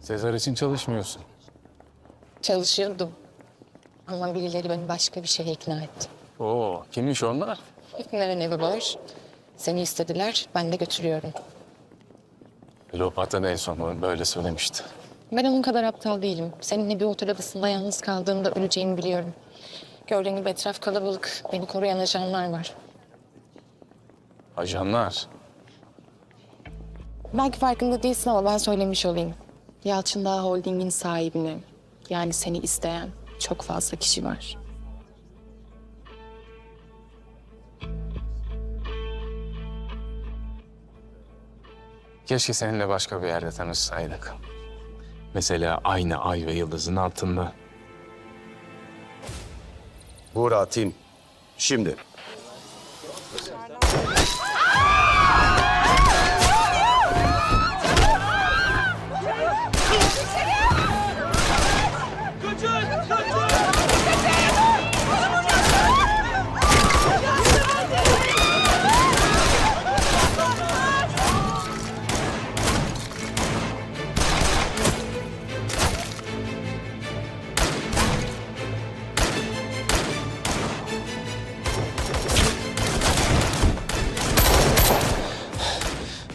Sezar için çalışmıyorsun. Çalışıyordum. Ama birileri beni başka bir şeye ikna etti. Oo, kimmiş onlar? Hepinlerin evi var. Seni istediler, ben de götürüyorum. Kleopatra da en son böyle söylemişti. Ben onun kadar aptal değilim. Seninle bir otel odasında yalnız kaldığımda öleceğimi biliyorum. Gördüğün gibi etraf kalabalık. Beni koruyan ajanlar var. Ajanlar. Belki farkında değilsin ama ben söylemiş olayım. Yalçın Dağ Holding'in sahibine, yani seni isteyen çok fazla kişi var. Keşke seninle başka bir yerde tanışsaydık. Mesela aynı ay ve yıldızın altında. Buğra Tim. Şimdi.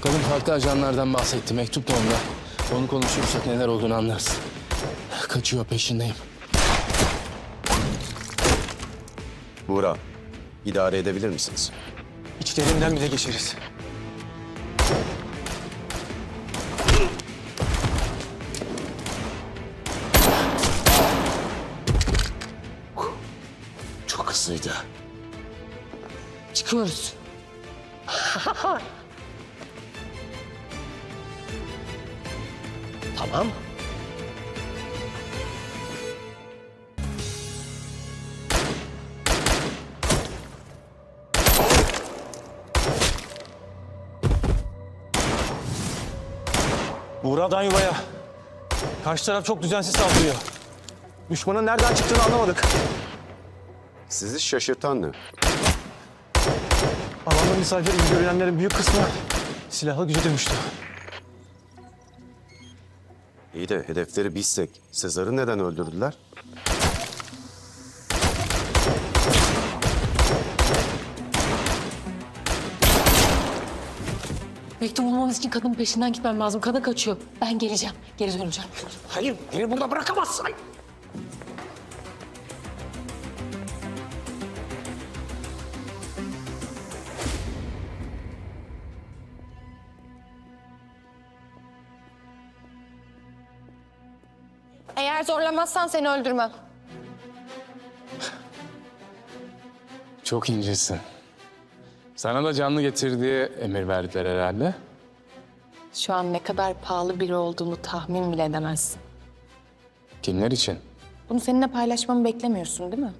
Kadın farklı ajanlardan bahsetti. Mektup da onda. Onu konuşursak neler olduğunu anlarız. Kaçıyor peşindeyim. Buğra, idare edebilir misiniz? İçlerinden bile geçeriz. Çok hızlıydı. Çıkıyoruz. Tamam. Buğra'dan yuvaya. Karşı taraf çok düzensiz saldırıyor. Düşmanın nereden çıktığını anlamadık. Sizi şaşırtan ne? Alanda misafir gibi görünenlerin büyük kısmı silahlı güce dönüştü. İyi de hedefleri bizsek Sezar'ı neden öldürdüler? Mektup bulmamız için kadının peşinden gitmem lazım. Kadın kaçıyor. Ben geleceğim. Geri döneceğim. Hayır, beni burada bırakamazsın. Eğer zorlamazsan seni öldürmem. Çok incesin. Sana da canlı getir diye emir verdiler herhalde. Şu an ne kadar pahalı biri olduğunu tahmin bile edemezsin. Kimler için? Bunu seninle paylaşmamı beklemiyorsun değil mi?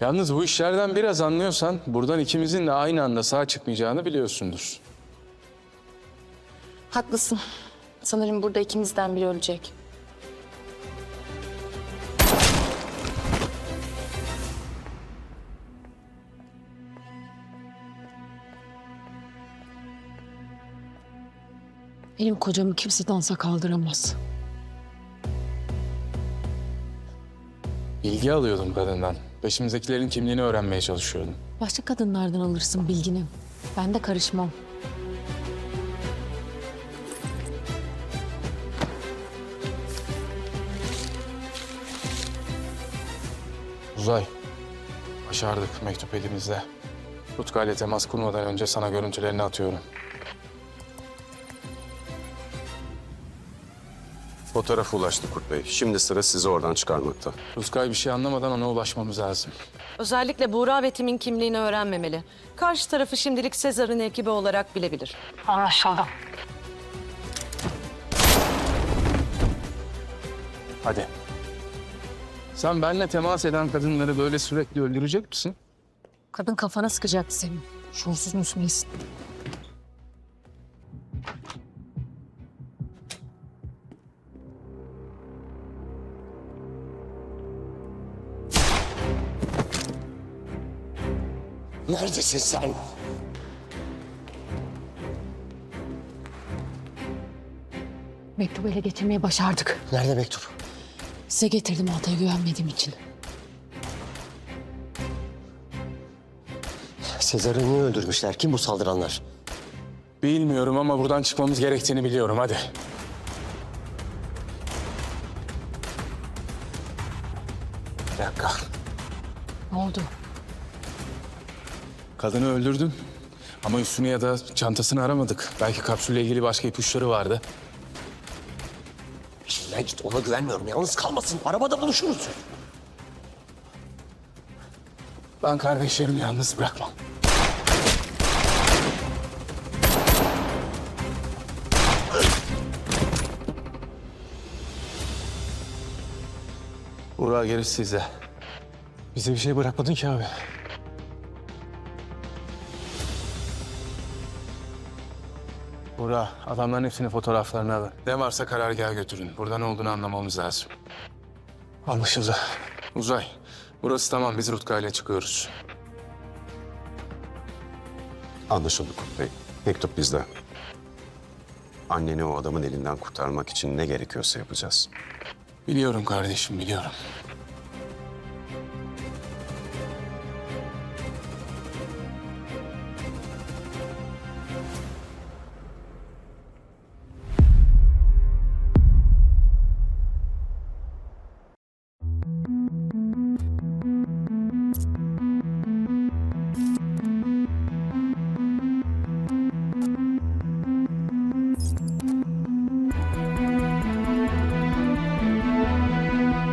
Yalnız bu işlerden biraz anlıyorsan buradan ikimizin de aynı anda sağ çıkmayacağını biliyorsundur. Haklısın. Sanırım burada ikimizden biri ölecek. Benim kocamı kimse dansa kaldıramaz. Bilgi alıyordum kadından. Peşimizdekilerin kimliğini öğrenmeye çalışıyordum. Başka kadınlardan alırsın bilgini. Ben de karışmam. Uzay. Başardık mektup elimizde. Rutka ile temas kurmadan önce sana görüntülerini atıyorum. Fotoğraf ulaştı Kurt Bey. Şimdi sıra sizi oradan çıkarmakta. Rutkay bir şey anlamadan ona ulaşmamız lazım. Özellikle Buğra ve Tim'in kimliğini öğrenmemeli. Karşı tarafı şimdilik Sezar'ın ekibi olarak bilebilir. Hadi. Sen benimle temas eden kadınları böyle sürekli öldürecek misin? Kadın kafana sıkacaktı senin. Şuursuz musun nesin? Neredesin sen? Mektubu ele geçirmeyi başardık. Nerede mektup? Size getirdim Altay'a güvenmediğim için. Sezar'ı niye öldürmüşler? Kim bu saldıranlar? Bilmiyorum ama buradan çıkmamız gerektiğini biliyorum. Hadi. Bir dakika. Ne oldu? Kadını öldürdüm. Ama üstünü ya da çantasını aramadık. Belki kapsülle ilgili başka ipuçları vardı. İşinden git ona güvenmiyorum. Yalnız kalmasın. Arabada buluşuruz. Ben kardeşlerimi yalnız bırakmam. Uğra gerisi sizde. Bize bir şey bırakmadın ki abi. Uğra, adamların hepsinin fotoğraflarını alın. Ne varsa karargaha götürün. Burada ne olduğunu anlamamız lazım. Anlaşıldı. Uzay, burası tamam. Biz Rutka ile çıkıyoruz. Anlaşıldı Kurt Bey. Mektup bizde. Anneni o adamın elinden kurtarmak için ne gerekiyorsa yapacağız. Biliyorum kardeşim, biliyorum.